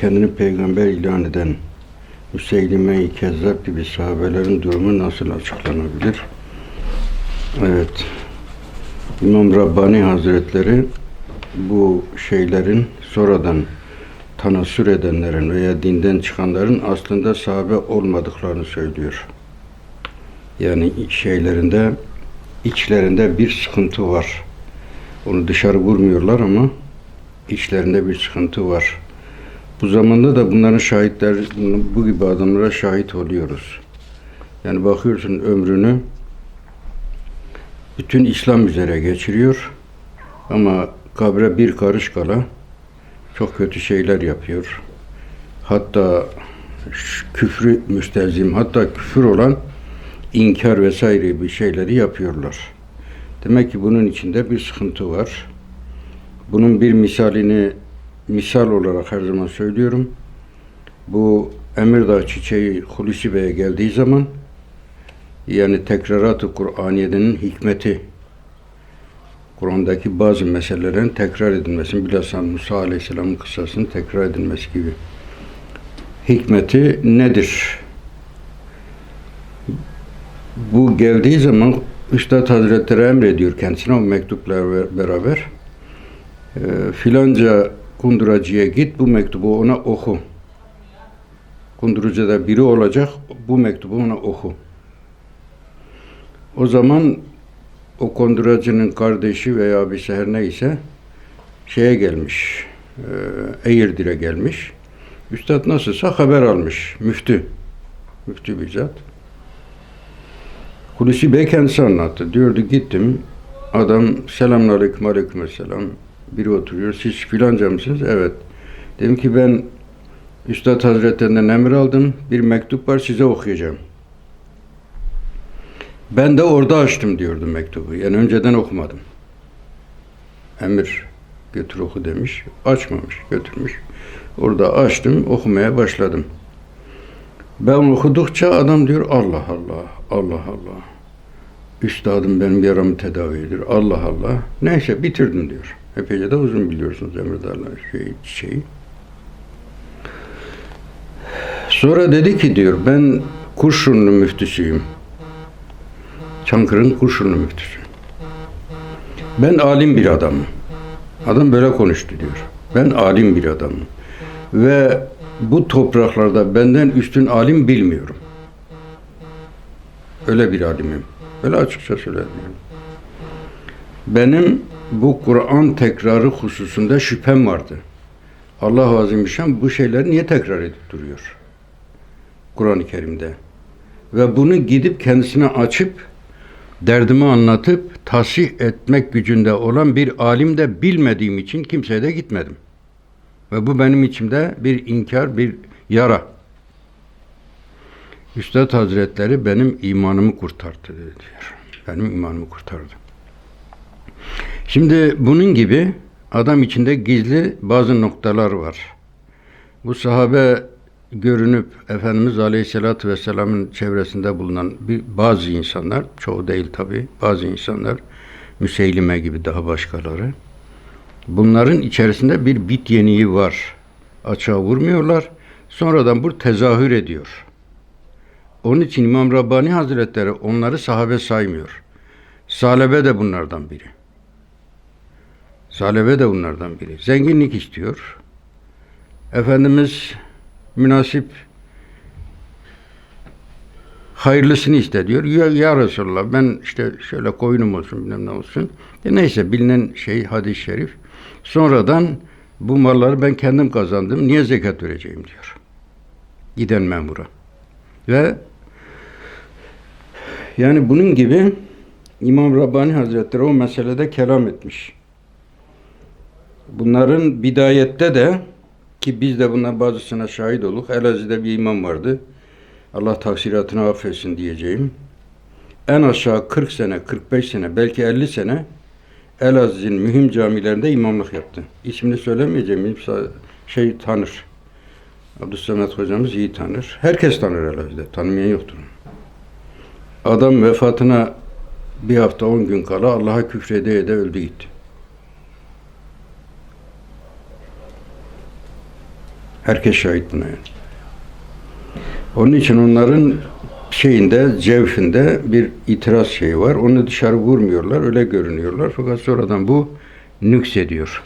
kendini peygamber ilan eden Müseylime-i Kezzab gibi sahabelerin durumu nasıl açıklanabilir? Evet. İmam Rabbani Hazretleri bu şeylerin sonradan tanasür edenlerin veya dinden çıkanların aslında sahabe olmadıklarını söylüyor. Yani şeylerinde, içlerinde bir sıkıntı var. Onu dışarı vurmuyorlar ama içlerinde bir sıkıntı var. Bu zamanda da bunların şahitler, bu gibi adamlara şahit oluyoruz. Yani bakıyorsun ömrünü bütün İslam üzere geçiriyor ama kabre bir karış kala çok kötü şeyler yapıyor. Hatta küfrü müstezim, hatta küfür olan inkar vesaire bir şeyleri yapıyorlar. Demek ki bunun içinde bir sıkıntı var. Bunun bir misalini misal olarak her zaman söylüyorum. Bu Emirdağ çiçeği Hulusi Bey'e geldiği zaman yani tekrarat-ı Kur'aniye'nin hikmeti Kur'an'daki bazı meselelerin tekrar edilmesi, bilhassa Musa Aleyhisselam'ın kıssasının tekrar edilmesi gibi. Hikmeti nedir? Bu geldiği zaman Üstad Hazretleri emrediyor kendisine o mektupla be- beraber. E, filanca kunduracıya git bu mektubu ona oku. Kundurucuda biri olacak bu mektubu ona oku. O zaman o konduracının kardeşi veya abisi her neyse şeye gelmiş, e, Eğirdir'e gelmiş. Üstad nasılsa haber almış, müftü. Müftü bizzat. Hulusi Bey kendisi anlattı. Diyordu gittim, adam selamünaleyküm aleykümselam. Biri oturuyor, siz filanca mısınız? Evet. Dedim ki ben Üstad Hazretlerinden emir aldım, bir mektup var size okuyacağım. Ben de orada açtım diyordu mektubu. Yani önceden okumadım. Emir götür oku demiş. Açmamış, götürmüş. Orada açtım, okumaya başladım. Ben okudukça adam diyor Allah Allah, Allah Allah. Üstadım benim yaramı tedavi ediyor. Allah Allah. Neyse bitirdim diyor. Epeyce de uzun biliyorsunuz Emirdağ'la şey, şeyi. Sonra dedi ki diyor ben Kurşunlu müftüsüyüm. Çankırı'nın Kurşunlu müftüsü. Ben alim bir adamım. Adam böyle konuştu diyor. Ben alim bir adamım. Ve bu topraklarda benden üstün alim bilmiyorum. Öyle bir alimim. Böyle açıkça söyledim. Benim bu Kur'an tekrarı hususunda şüphem vardı. Allah Azimüşşan bu şeyleri niye tekrar edip duruyor? Kur'an-ı Kerim'de. Ve bunu gidip kendisine açıp derdimi anlatıp tasih etmek gücünde olan bir alim de bilmediğim için kimseye de gitmedim. Ve bu benim içimde bir inkar, bir yara. Üstad Hazretleri benim imanımı kurtardı diyor. Benim imanımı kurtardı. Şimdi bunun gibi adam içinde gizli bazı noktalar var. Bu sahabe görünüp Efendimiz Aleyhisselatü Vesselam'ın çevresinde bulunan bir, bazı insanlar, çoğu değil tabi, bazı insanlar, Müseylime gibi daha başkaları, bunların içerisinde bir bit yeniği var. Açığa vurmuyorlar. Sonradan bu tezahür ediyor. Onun için İmam Rabbani Hazretleri onları sahabe saymıyor. Salebe de bunlardan biri. Salebe de bunlardan biri. Zenginlik istiyor. Efendimiz münasip hayırlısını iste diyor. Ya, ya Resulallah ben işte şöyle koyunum olsun bilmem ne olsun. E neyse bilinen şey hadis-i şerif. Sonradan bu malları ben kendim kazandım. Niye zekat vereceğim diyor. Giden memura. Ve yani bunun gibi İmam Rabbani Hazretleri o meselede kelam etmiş. Bunların bidayette de ki biz de bundan bazısına şahit olduk. Elazığ'da bir imam vardı. Allah taksiratını affetsin diyeceğim. En aşağı 40 sene, 45 sene, belki 50 sene Elazığ'ın mühim camilerinde imamlık yaptı. İsmini söylemeyeceğim. Şey tanır. Abdüssemet hocamız iyi tanır. Herkes tanır Elazığ'da. Tanımayan yoktur. Adam vefatına bir hafta on gün kala Allah'a küfrede ede öldü gitti. Herkes şahit buna yani. Onun için onların şeyinde, cevfinde bir itiraz şeyi var. Onu dışarı vurmuyorlar, öyle görünüyorlar. Fakat sonradan bu nüksediyor.